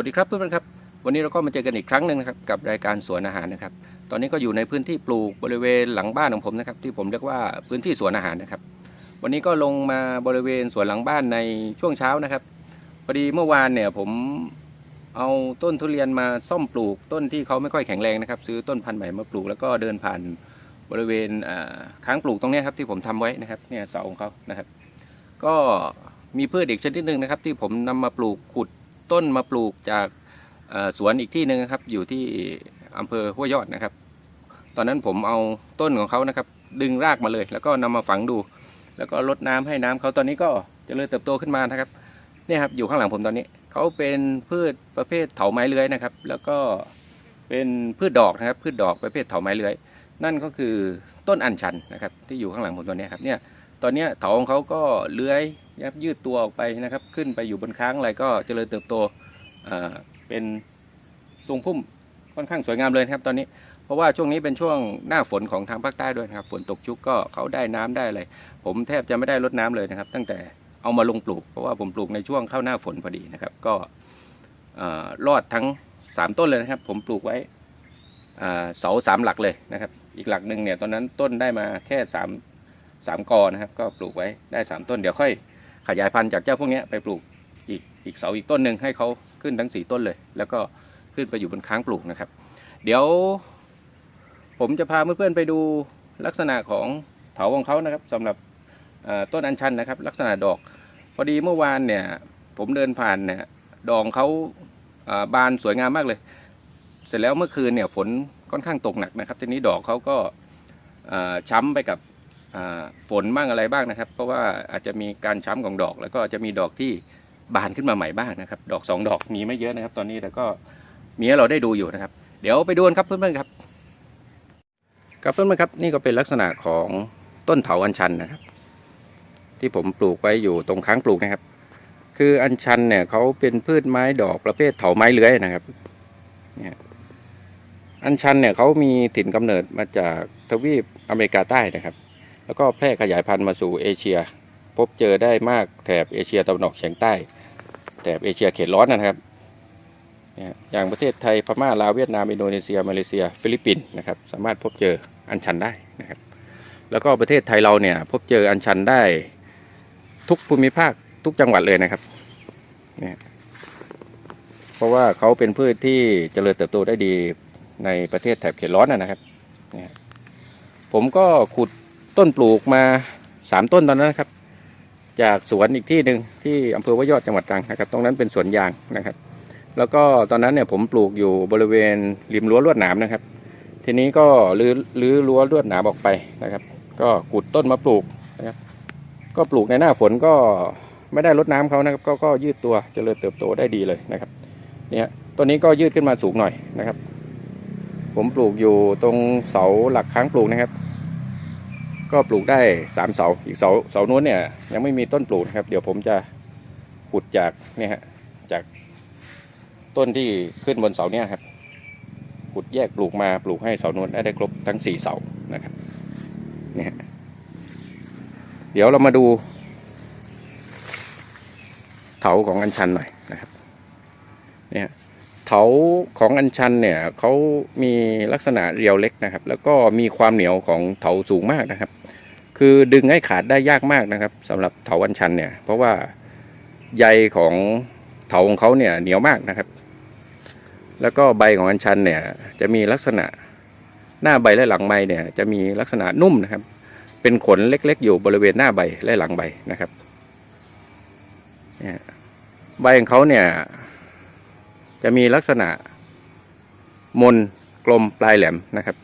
วัสดีครับเพื่อนๆครับ วันนี้เราก็มาเจอกันอีกครั้งหนึ่งนะครับกับรายการสวนอาหารนะครับ ตอนนี้ก็อยู่ในพื้นที่ปลูกบริเวณหลังบ้านของผมนะครับ ที่ผมเรียกว่าพื้นที่สวนอาหารนะครับ วันนี้ก็ลงมาบริเวณสวนหลังบ้านในช่วงเช้านะครับพอดีเมื่อวานเนี่ยผมเอาต้นทุเรียนมาซ่อมปลูกต้นที่เขาไม่ค่อยแข็งแรงนะครับ ซื้อต้นพันธุ์ใหม่มาปลูกแล้วก็เดินผ่านบริเวณค้างปลูกตรงนี้ครับที่ผมทำไว้นะครับเนี่ยเสาของเขานะครับ ก็มีพืชอีกชนิดหนึ่งนะครับ ที่ผมนำมาปลูกขุด ต้นมาปลูกจากสวนอีกที่หนึ่งครับ อยู่ที่อำเภอห้วยยอดนะครับ ตอนนั้นผมเอาต้นของเขานะครับ ดึงรากมาเลย แล้วก็นำมาฝังดู แล้วก็รดน้ำให้น้ำเขาตอนนี้ก็จเจริญเติบโตขึ้นมานะครับเนี่ยครับอยู่ข้างหลังผมตอนนี้เขาเป็นพืชประเภทเถาไม้เลื้อยนะครับ แล้วก็เป็นพืชดอกนะครับ พืชดอกประเภทเถาไม้เลื้อย นั่นก็คือต้นอัญชันนะครับ ที่อยู่ข้างหลังผมตอนนี้ครับเนี่ย ตอนนี้เถาของเขาก็เลื้อยยับยืดตัวออกไปนะครับ ขึ้นไปอยู่บนค้างอะไรก็เจริญเติบโตเป็นทรงพุ่มค่อนข้างสวยงามเลยครับ ตอนนี้เพราะว่าช่วงนี้เป็นช่วงหน้าฝนของทางภาคใต้ด้วยนะครับ ฝนตกชุกก็เขาได้น้ำได้อะไรผมแทบจะไม่ได้รดน้ำเลยนะครับ ตั้งแต่เอามาลงปลูกเพราะว่าผมปลูกในช่วงเข้าหน้าฝนพอดีนะครับ ก็รอดทั้งสามต้นเลยนะครับ ผมปลูกไว้เสาสามหลักเลยนะครับ อีกหลักหนึ่งเนี่ยตอนนั้นต้นได้มาแค่สาม สามกอนะครับ ก็ปลูกไว้ได้สามต้นเดี๋ยวค่อยขยายพันธุ์จากเจ้าพวกนี้ไปปลูกอีกอีกเสาอีกต้นหนึ่งให้เขาขึ้นทั้งสี่ต้นเลย แล้วก็ขึ้นไปอยู่บนค้างปลูกนะครับ เดี๋ยว ผมจะพาเพื่อนๆไปดูลักษณะของเถาของเขานะครับสำหรับต้นอัญชันนะครับ ลักษณะดอก พอดีเมื่อวานเนี่ย ผมเดินผ่านเนี่ยดอกเขาบานสวยงามมากเลย เสร็จแล้วเมื่อคืนเนี่ยฝนค่อนข้างตกหนักนะครับ ทีนี้ดอกเขาก็ช้ำไปกับ ฝนบ้างอะไรบ้างนะครับ เพราะว่าอาจจะมีการช้ำของดอก แล้วก็จะมีดอกที่บานขึ้นมาใหม่บ้างนะครับ ดอกสองดอกมีไม่เยอะนะครับ ตอนนี้แต่ก็มีให้เราได้ดูอยู่นะครับ เดี๋ยวไปดูกันครับเพื่อนๆครับครับเพื่อนๆครับนี่ก็เป็นลักษณะของต้นเถาอัญชันนะครับ ที่ผมปลูกไว้อยู่ตรงค้างปลูกนะครับ คืออัญชันเนี่ยเขาเป็นพืชไม้ดอกประเภทเถาไม้เลื้อยนะครับเนี่ยอัญชันเนี่ยเขามีถิ่นกำเนิดมาจากทวีปอเมริกาใต้นะครับ แล้วก็แพร่ขยายพันธุ์มาสู่เอเชีย พบเจอได้มากแถบเอเชียตะวันออกเฉียงใต้ แถบเอเชียเขตร้อนนะครับอย่างประเทศไทยพม่าลาวเวียดนามอินโดนีเซียมาเลเซีย ฟิลิปปินส์นะครับสามารถพบเจออัญชันได้นะครับแล้วก็ประเทศไทยเราเนี่ยพบเจออัญชันได้ทุกภูมิภาคทุกจังหวัดเลยนะครับเนี่ยเพราะว่าเขาเป็นพืชที่เจริญเติบโตได้ดีในประเทศแถบเขตร้อนนะนะครับเนี่ยผมก็ขุด ต้นปลูกมาสามต้นตอนนั้นนะครับ จากสวนอีกที่หนึ่งที่อำเภอวายอดจังหวัดตรังนะครับ ตรงนั้นเป็นสวนยางนะครับ แล้วก็ตอนนั้นเนี่ยผมปลูกอยู่บริเวณริมรั้วลวดหนามนะครับ ทีนี้ก็รื้อรื้อรั้วลวดหนามออกไปนะครับ ก็ขุดต้นมาปลูกนะครับ ก็ปลูกในหน้าฝนก็ไม่ได้รดน้ำเขานะครับก็ก็ยืดตัวเจริญเติบโตได้ดีเลยนะครับเนี่ยต้นนี้ก็ยืดขึ้นมาสูงหน่อยนะครับ ผมปลูกอยู่ตรงเสาหลักค้างปลูกนะครับ ก็ปลูกได้สามเสาอีกเสาเสานู้นเนี่ยยังไม่มีต้นปลูกนะครับ เดี๋ยวผมจะขุดจากเนี่ยฮะจากต้นที่ขึ้นบนเสาเนี่ยครับขุดแยกปลูกมาปลูกให้เสานู้นได้ครบทั้งสี่เสานะครับเนี่ยฮะเดี๋ยวเรามาดูเถาของอัญชันหน่อยนะครับเนี่ยเถาของอัญชันเนี่ยเขามีลักษณะเรียวเล็กนะครับ แล้วก็มีความเหนียวของเถาสูงมากนะครับ คือดึงให้ขาดได้ยากมากนะครับสำหรับเถาอัญชันเนี่ย เพราะว่าใยของเถาของเขาเนี่ยเหนียวมากนะครับ แล้วก็ใบของอัญชันเนี่ยจะมีลักษณะหน้าใบและหลังใบเนี่ยจะมีลักษณะนุ่มนะครับ เป็นขนเล็กๆ อยู่บริเวณหน้าใบและหลังใบนะครับใบของเขาเนี่ยจะมีลักษณะมนกลมปลายแหลมนะครับ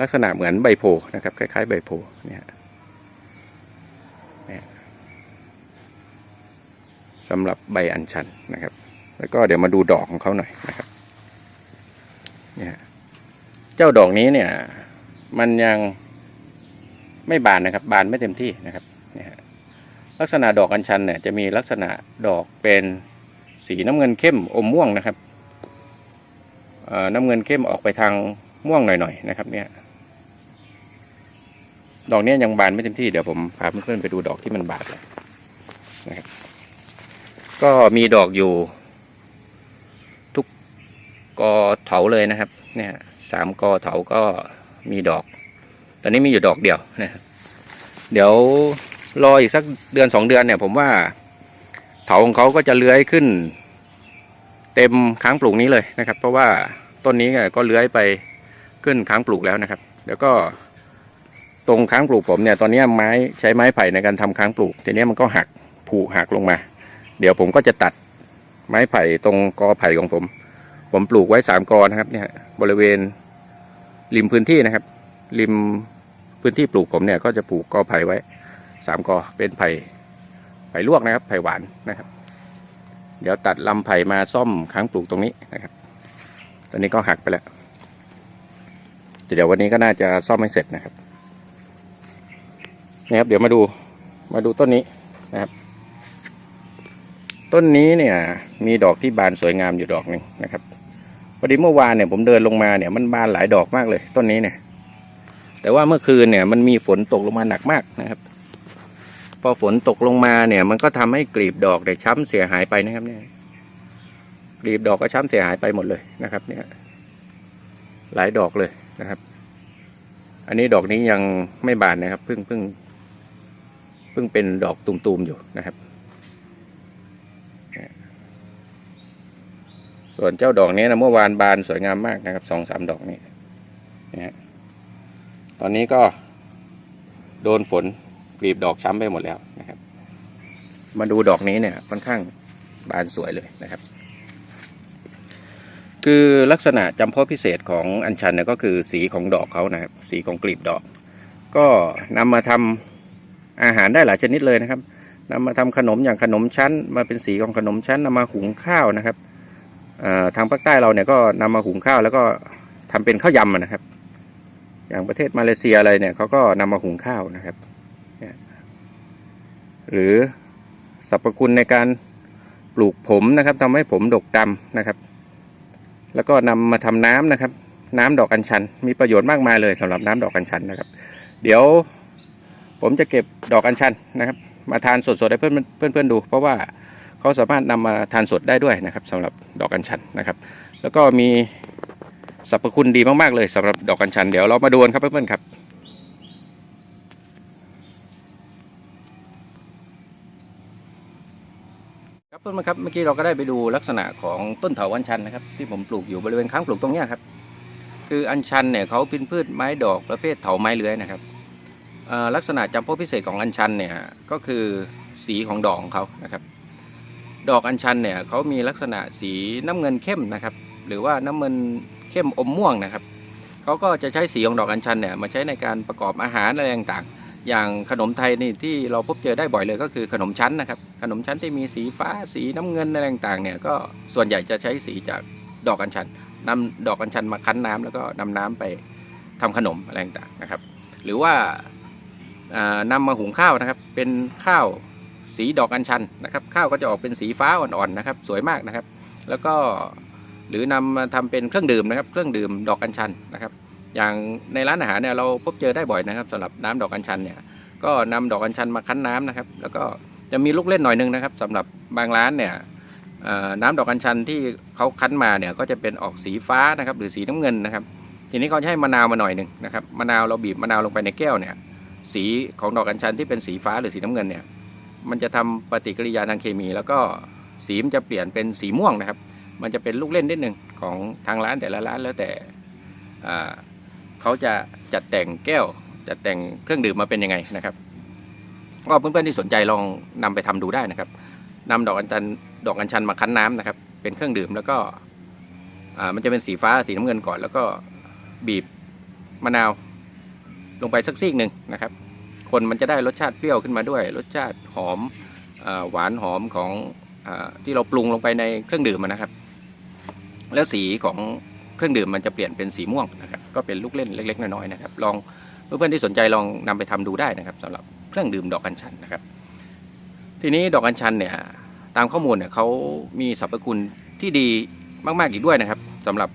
ลักษณะเหมือนใบโพนะครับ คล้าย ๆ ใบโพเนี่ยสำหรับใบอัญชันนะครับ แล้วก็เดี๋ยวมาดูดอกของเขาหน่อยนะครับเนี่ยเจ้าดอกนี้เนี่ย มันยังไม่บานนะครับ บานไม่เต็มที่นะครับเนี่ยลักษณะดอกอัญชันเนี่ยจะมีลักษณะดอกเป็นสีน้ำเงินเข้มอมม่วงนะครับน้ำเงินเข้มออกไปทางม่วงหน่อยๆนะครับเนี่ย ดอกนี้ยังบานไม่เต็มที่เดี๋ยวผมพาเพื่อนๆไปดูดอกที่มันบานนะครับ ก็มีดอกอยู่ ทุกกอเถาเลยนะครับ เนี่ยสามกอเถาก็มีดอก ตอนนี้มีอยู่ดอกเดียวนะครับเดี๋ยวรออีกสักเดือนสองเดือนเนี่ย ผมว่าเถาของเขาก็จะเลื้อยขึ้น เต็มค้างปลูกนี้เลยนะครับ เพราะว่าต้นนี้ก็เลื้อยไปขึ้นค้างปลูกแล้วนะครับแล้วก็ ตรงค้างปลูกผมเนี่ยตอนนี้ไม้ใช้ไม้ไผ่ในการทำค้างปลูกทีนี้มันก็หักผุหักลงมา เดี๋ยวผมก็จะตัดไม้ไผ่ตรงกอไผ่ของผม ผมปลูกไว้สามกอนะครับเนี่ยบริเวณริมพื้นที่นะครับ ริมพื้นที่ปลูกผมเนี่ยก็จะปลูกกอไผ่ไว้สามกอเป็นไผ่ไผ่ลวกนะครับ ไผ่หวานนะครับ เดี๋ยวตัดลำไผ่มาซ่อมค้างปลูกตรงนี้นะครับ ตอนนี้ก็หักไปแล้วแต่เดี๋ยววันนี้ก็น่าจะซ่อมให้เสร็จนะครับ นี่ครับ เดี๋ยวมาดูมาดูต้นนี้นะครับ ต้นนี้เนี่ย มีดอกที่บานสวยงามอยู่ดอกหนึ่งนะครับพอดีเมื่อวานเนี่ยผมเดินลงมาเนี่ยมันบานหลายดอกมากเลย ต้นนี้เนี่ย แต่ว่าเมื่อคืนเนี่ย มันมีฝนตกลงมาหนักมากนะครับ พอฝนตกลงมาเนี่ย มันก็ทำให้กลีบดอกเนี่ยช้ำเสียหายไปนะครับเนี่ยกลีบดอกก็ช้ำเสียหายไปหมดเลยนะครับ เนี่ย หลายดอกเลยนะครับ อันนี้ดอกนี้ยังไม่บานนะครับเพิ่งเพิ่ง พิ่งเป็นดอกตุ่มๆอยู่นะครับ ส่วนเจ้าดอกนี้นะเมื่อวานบานสวยงามมากนะครับสองสามดอกนี้นะฮะตอนนี้ก็โดนฝนกรีบดอกช้ำไปหมดแล้วนะครับ มาดูดอกนี้เนี่ยค่อนข้างบานสวยเลยนะครับ คือลักษณะจำเพาะพิเศษของอัญชันเนี่ยก็คือสีของดอกเขานะครับ สีของกลีบดอก ก็นำมาทำ อาหารได้หลายชนิดเลยนะครับนำมาทำขนมอย่างขนมชั้น มาเป็นสีของขนมชั้นนำมาหุงข้าวนะครับทางภาคใต้เราเนี่ยก็นำมาหุงข้าว แล้วก็ทำเป็นข้าวยำนะครับ อย่างประเทศมาเลเซียอะไรเนี่ยเขาก็นำมาหุงข้าวนะครับหรือสรรพคุณในการปลูกผมนะครับทำให้ผมดกดำนะครับ แล้วก็นำมาทำน้ำนะครับ น้ำดอกอัญชัน มีประโยชน์มากมายเลยสำหรับน้ำดอกอัญชันนะครับ เดี๋ยว ผมจะเก็บดอกอัญชันนะครับ มาทานสดๆให้เพื่อนเพื่อนๆดู เพราะว่าเขาสามารถนำมาทานสดได้ด้วยนะครับสำหรับดอกกัญชันนะครับ แล้วก็มีสรรพคุณดีมากๆเลยสำหรับดอกกัญชันเดี๋ยวเรามาดูกันครับเพื่อนๆครับ ครับเพื่อนๆครับเมื่อกี้เราก็ได้ไปดูลักษณะของต้นเถาอัญชันนะครับ ที่ผมปลูกอยู่บริเวณค้างปลูกตรงนี้ครับ คืออัญชันเนี่ยเขาเป็นพืชไม้ดอกประเภทเถาไม้เลื้อยนะครับ ลักษณะจำพาะพิเศษของอัญชันเนี่ยก็คือสีของดอกของเขานะครับ ดอกอัญชันเนี่ยเขามีลักษณะสีน้ำเงินเข้มนะครับ หรือว่าน้ำเงินเข้มอมม่วงนะครับเขาก็จะใช้สีของดอกอัญชันเนี่ยมาใช้ในการประกอบอาหารอะไรต่างๆ อย่างขนมไทยนี่ที่เราพบเจอได้บ่อยเลยก็คือขนมชั้นนะครับ ขนมชั้นที่มีสีฟ้าสีน้ำเงินอะไรต่างๆเนี่ยก็ส่วนใหญ่จะใช้สีจากดอกอัญชันนำดอกอัญชันมาคั้นน้ำแล้วก็นำน้ำไปทำขนมอะไรต่างๆนะครับ หรือว่า นำมาหุงข้าวนะครับ เป็นข้าวสีดอกอัญชันนะครับ ข้าวก็จะออกเป็นสีฟ้าอ่อนๆนะครับ สวยมากนะครับ แล้วก็หรือนำมาทำเป็นเครื่องดื่มนะครับ เครื่องดื่มดอกอัญชันนะครับ อย่างในร้านอาหารเนี่ยเราพบเจอได้บ่อยนะครับสำหรับน้ำดอกอัญชันเนี่ยก็นำดอกอัญชันมาคั้นน้ำนะครับ แล้วก็จะมีลูกเล่นหน่อยนึงนะครับสำหรับบางร้านเนี่ยน้ำดอกอัญชันที่เขาคั้นมาเนี่ยก็จะเป็นออกสีฟ้านะครับ หรือสีน้ำเงินนะครับ ทีนี้เขาจะให้มะนาวมาหน่อยหนึ่งนะครับมะนาวเราบีบมะนาวลงไปในแก้วเนี่ย สีของดอกอัญชันที่เป็นสีฟ้าหรือสีน้ำเงินเนี่ยมันจะทำปฏิกิริยาทางเคมี แล้วก็สีมันจะเปลี่ยนเป็นสีม่วงนะครับ มันจะเป็นลูกเล่นนิดหนึ่งของทางร้านแต่ละร้านแล้วแต่เขาจะจัดแต่งแก้วจัดแต่งเครื่องดื่มมาเป็นยังไงนะครับก็เพื่อนๆที่สนใจลองนำไปทำดูได้นะครับนำดอกอัญชันดอกอัญชันมาคั้นน้ำนะครับ เป็นเครื่องดื่มแล้วก็มันจะเป็นสีฟ้าสีน้ำเงินก่อน แล้วก็บีบมะนาว ลงไปสักซีกหนึ่งนะครับ คนมันจะได้รสชาติเปรี้ยวขึ้นมาด้วย รสชาติหอมอหวานหอมของอที่เราปรุงลงไปในเครื่องดื่มนะครับ แล้วสีของเครื่องดื่มมันจะเปลี่ยนเป็นสีม่วงนะครับ ก็เป็นลูกเล่นเล็ก ๆ น้อยๆนะครับ ลองเพื่อนๆที่สนใจลองนำไปทำดูได้นะครับสำหรับเครื่องดื่มดอกกัญชันนะครับ ทีนี้ดอกกัญชันเนี่ยตามข้อมูลเนี่ยเขามีสรรพคุณที่ดีมากๆอีกด้วยนะครับสำหรับ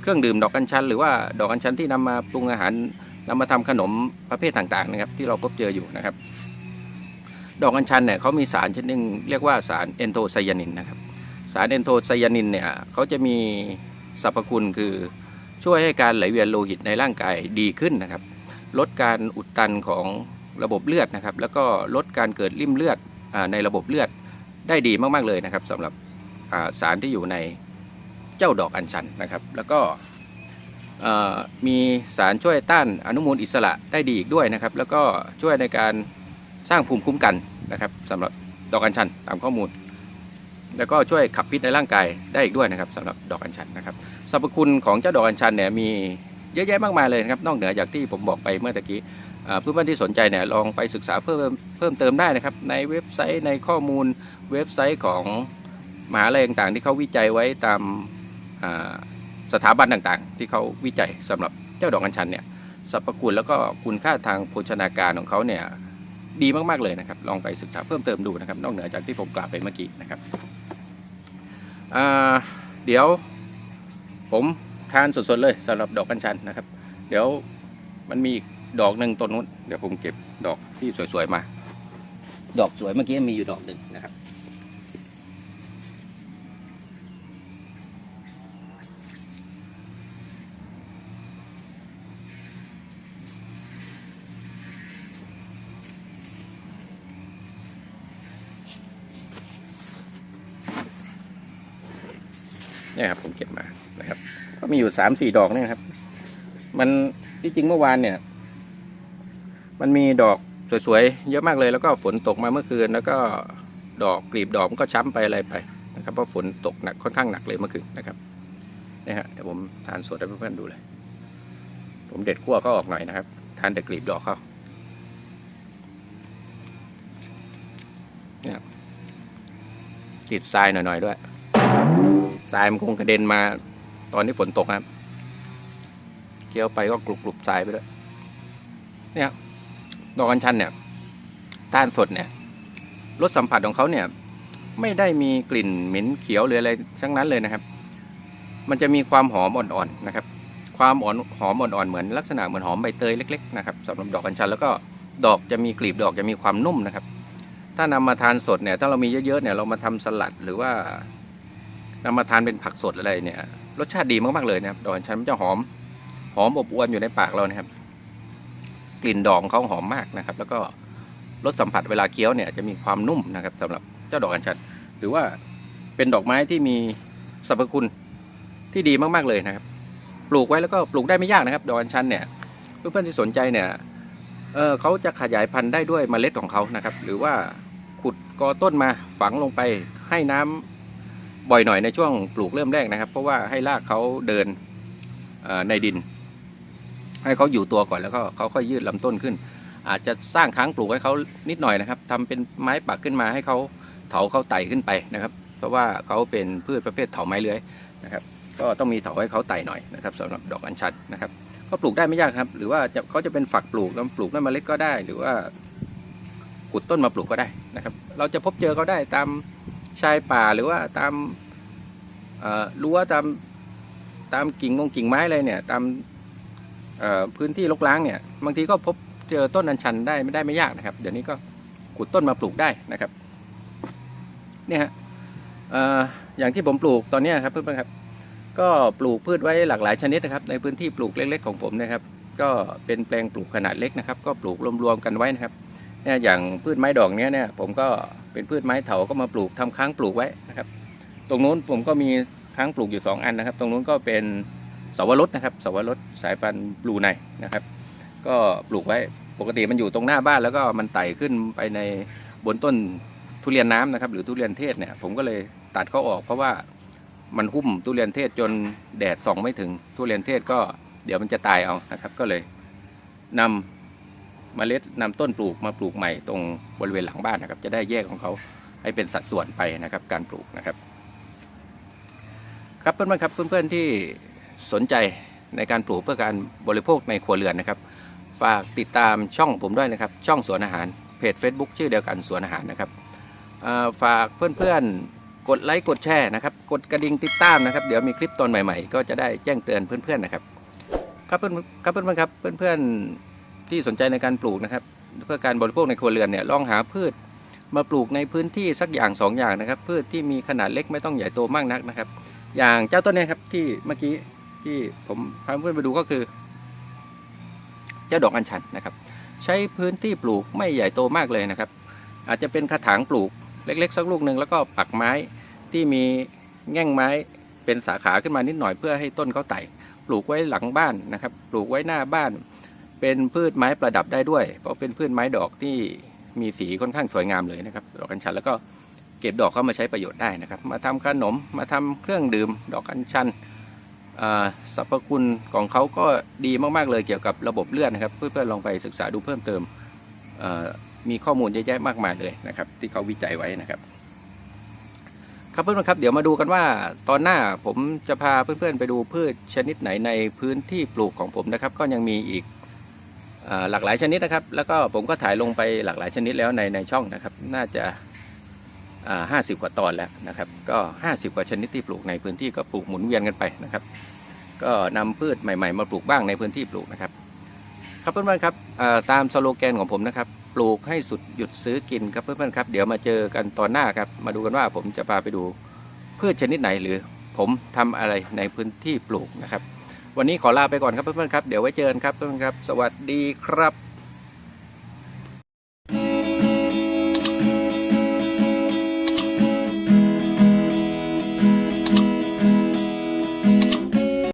เครื่องดื่มดอกกัญชัน หรือว่าดอกกัญชันที่นำมาปรุงอาหาร นำมาทำขนมประเภทต่างๆนะครับ ที่เราพบเจออยู่นะครับ ดอกอัญชันเนี่ยเขามีสารชนิดหนึงเรียกว่าสารเอนโทไซยานินนะครับ สารเอนโทไซยานินเนี่ยเขาจะมีสรรพคุณคือช่วยให้การไหลเวียนโลหิตในร่างกายดีขึ้นนะครับ ลดการอุดตันของระบบเลือดนะครับ แล้วก็ลดการเกิดริ่มเลือดอในระบบเลือดได้ดีมากๆเลยนะครับสำหรับสารที่อยู่ในเจ้าดอกอัญชันนะครับ แล้วก็ มีสารช่วยต้านอนุมูลอิสระได้ดีอีกด้วยนะครับ แล้วก็ช่วยในการสร้างภูมิคุ้มกันนะครับสำหรับดอกอัญชันตามข้อมูล แล้วก็ช่วยขับพิษในร่างกายได้อีกด้วยนะครับสำหรับดอกอัญชันนะครับสรรพคุณของเจ้าดอกอัญชันเนี่ยมีเยอะแยะมากมายเลยนะครับนอกเหนือจากที่ผมบอกไปเมื่อตะกี้เพื่อนๆที่สนใจเนี่ยลองไปศึกษาเพิ่มเพิ่มเติมได้นะครับ ในเว็บไซต์ในข้อมูลเว็บไซต์ของมหาลัยต่างๆ ที่เขาวิจัยไว้ตามอ่า สถาบันต่างๆ ที่เขาวิจัยสำหรับเจ้าดอกอัญชันเนี่ยสรรพคุณแล้วก็คุณค่าทางโภชนาการของเขาเนี่ยดีมากๆเลยนะครับ ลองไปศึกษาเพิ่มเติมดูนะครับ นอกเหนือจากที่ผมกล่าวไปเมื่อกี้นะครับเดี๋ยวผมทานสดๆเลยสำหรับดอกกัญชันนะครับ เดี๋ยวมันมีอีกดอกหนึ่งต้นนู้นเดี๋ยวผมเก็บดอกที่สวยๆมา ดอกสวยเมื่อกี้มีอยู่ดอกหนึ่งนะครับ เนี่ยครับ ผมเก็บมานะครับ ก็มีอยู่สามสี่ดอกเนี่ยครับ มันที่จริงเมื่อวานเนี่ย มันมีดอกสวยๆเยอะมากเลย แล้วก็ฝนตกมาเมื่อคืน แล้วก็ดอกกลีบดอกมันก็ช้ำไปอะไรไปนะครับเพราะฝนตกหนักค่อนข้างหนักเลยเมื่อคืนนะครับนี่ฮะเดี๋ยวผมทานสดให้เพื่อนๆดูเลย ผมเด็ดขั้วเขาออกหน่อยนะครับ ทานแต่กลีบดอกเขาเนี่ยติดทรายหน่อยๆด้วย ทรายมันคงกระเด็นมา ตอนที่ฝนตกครับเคี้ยวไปก็กรุบกรุบทรายไปด้วยเนี่ยดอกอัญชันเนี่ยต้านสดเนี่ยรสสัมผัสของเขาเนี่ย ไม่ได้มีกลิ่นเหม็นเขียวหรืออะไรทั้งนั้นเลยนะครับ มันจะมีความหอมอ่อนๆนะครับ ความอ่อนหอมอ่อนๆเหมือนลักษณะเหมือนหอมใบเตยเล็กๆนะครับสำหรับดอกอัญชันแล้วก็ดอกจะมีกลีบดอกจะมีความนุ่มนะครับ ถ้านำมาทานสดเนี่ย ถ้าเรามีเยอะๆเนี่ยเรามาทำสลัดหรือว่า นำมาทานเป็นผักสดอะไรเนี่ย รสชาติดีมากๆเลยนะครับดอกอัญชันมันจะหอม หอมอบอวนอยู่ในปากเรานะครับ กลิ่นดอกของเขาหอมมากนะครับ แล้วก็รสสัมผัสเวลาเคี้ยวเนี่ยจะมีความนุ่มนะครับสำหรับเจ้าดอกอัญชันถือว่าเป็นดอกไม้ที่มีสรรพคุณที่ดีมากๆเลยนะครับ ปลูกไว้แล้วก็ปลูกได้ไม่ยากนะครับ ดอกอัญชันเนี่ยเพื่อนๆที่สนใจเนี่ยเออเขาจะขยายพันธุ์ได้ด้วยเมล็ดของเขานะครับ หรือว่าขุดกอต้นมาฝังลงไปให้น้ำ บ่อยหน่อยในช่วงปลูกเริ่มแรกนะครับ เพราะว่าให้รากเขาเดินในดิน ให้เขาอยู่ตัวก่อนแล้วก็เขาค่อยยืดลำต้นขึ้น อาจจะสร้างค้างปลูกให้เขานิดหน่อยนะครับทำเป็นไม้ปักขึ้นมาให้เขาเถาเขาไต่ขึ้นไปนะครับ เพราะว่าเขาเป็นพืชประเภทเถาไม้เลื้อยนะครับ ก็ต้องมีเถาให้เขาไต่หน่อยนะครับสำหรับดอกอัญชันนะครับก็ปลูกได้ไม่ยากครับ หรือว่าจะเขาจะเป็นฝักปลูกแล้วปลูกด้วยเมล็ดก็ได้ หรือว่าขุดต้นมาปลูกก็ได้นะครับ เราจะพบเจอเขาได้ตาม ชายป่าหรือว่าตามรั้วตามตามกิ่งมงกิ่งไม้อะไรเนี่ยตามพื้นที่รกร้างเนี่ยบางทีก็พบเจอต้นอัญชันได้ไม่ได้ไม่ยากนะครับ เดี๋ยวนี้ก็ขุดต้นมาปลูกได้นะครับเนี่ยฮะอย่างที่ผมปลูกตอนนี้ครับเพื่อนๆครับ ก็ปลูกพืชไว้หลากหลายชนิดนะครับ ในพื้นที่ปลูกเล็ก ๆ ของผมนะครับ ก็เป็นแปลงปลูกขนาดเล็กนะครับ ก็ปลูกรวมๆกันไว้นะครับ เนี่ยอย่างพืชไม้ดอกเนี้ยเนี่ยผมก็เป็นพืชไม้เถาก็มาปลูกทำค้างปลูกไว้นะครับ ตรงนู้นผมก็มีค้างปลูกอยู่ 2 อันนะครับ ตรงนู้นก็เป็นสวรสนะครับสวรสสายพันธุ์บลูไนนะครับ ก็ปลูกไว้ปกติมันอยู่ตรงหน้าบ้านแล้วก็มันไต่ขึ้นไปในบนต้นทุเรียนน้ำนะครับ หรือทุเรียนเทศเนี่ยผมก็เลยตัดเขาออก เพราะว่ามันหุ้มทุเรียนเทศจนแดดส่องไม่ถึงทุเรียนเทศก็เดี๋ยวมันจะตายเอานะครับ ก็เลยนำเมล็ดนำต้นปลูกมาปลูกใหม่ตรงบริเวณหลังบ้านนะครับ จะได้แยกของเขาให้เป็นสัดส่วนไปนะครับ การปลูกนะครับ ครับเพื่อนๆครับเพื่อนๆที่สนใจในการปลูกเพื่อการบริโภคในครัวเรือนนะครับ ฝากติดตามช่องผมด้วยนะครับ ช่องสวนอาหารเพจ Facebook ชื่อเดียวกันสวนอาหารนะครับฝากเพื่อนๆกดไลค์กดแชร์นะครับ กดกระดิ่งติดตามนะครับ เดี๋ยวมีคลิปตอนใหม่ๆ ก็จะได้แจ้งเตือนเพื่อนๆนะครับ ครับเพื่อนๆครับเพื่อนๆครับเพื่อนๆ ที่สนใจในการปลูกนะครับ เพื่อการบริโภคในครัวเรือนเนี่ยลองหาพืชมาปลูกในพื้นที่สักอย่างสองอย่างนะครับ พืชที่มีขนาดเล็กไม่ต้องใหญ่โตมากนักนะครับ อย่างเจ้าต้นนี้ครับที่เมื่อกี้ที่ผมพาเพื่อนไปดูก็คือ เจ้าดอกอัญชันนะครับ ใช้พื้นที่ปลูกไม่ใหญ่โตมากเลยนะครับ อาจจะเป็นกระถางปลูกเล็ก ๆ สักลูกหนึ่งแล้วก็ปักไม้ที่มีแง่งไม้เป็นสาขาขึ้นมานิดหน่อยเพื่อให้ต้นเขาไต่ ปลูกไว้หลังบ้านนะครับ ปลูกไว้หน้าบ้าน เป็นพืชไม้ประดับได้ด้วย เพราะเป็นพืชไม้ดอกที่มีสีค่อนข้างสวยงามเลยนะครับ ดอกอัญชันแล้วก็เก็บดอกเข้ามาใช้ประโยชน์ได้นะครับ มาทำขนมมาทำเครื่องดื่ม ดอกอัญชันสรรพคุณของเขาก็ดีมากๆเลยเกี่ยวกับระบบเลือดนะครับ เพื่อนๆลองไปศึกษาดูเพิ่มเติมมีข้อมูลเยอะแยะมากมายเลยนะครับ ที่เขาวิจัยไว้นะครับ ครับเพื่อนๆครับ เดี๋ยวมาดูกันว่าตอนหน้าผมจะพาเพื่อนๆไปดูพืชชนิดไหนในพื้นที่ปลูกของผมนะครับ ก็ยังมีอีก หลากหลายชนิดนะครับ แล้วก็ผมก็ถ่ายลงไปหลากหลายชนิดแล้วในในช่องนะครับ น่าจะห้าสิบกว่าตอนแล้วนะครับ ก็ห้าสิบกว่าชนิดที่ปลูกในพื้นที่ก็ปลูกหมุนเวียนกันไปนะครับ ก็นำพืชใหม่ ๆ มาปลูกบ้างในพื้นที่ปลูกนะครับ ครับเพื่อนๆครับตามสโลแกนของผมนะครับ ปลูกให้สุดหยุดซื้อกินครับเพื่อนๆครับ เดี๋ยวมาเจอกันตอนหน้าครับ มาดูกันว่าผมจะพาไปดูพืชชนิดไหนหรือผมทำอะไรในพื้นที่ปลูกนะครับ วันนี้ขอลาไปก่อนครับเพื่อนๆครับ เดี๋ยวไว้เจอกันครับเพื่อนๆครับ สวัสดีครับ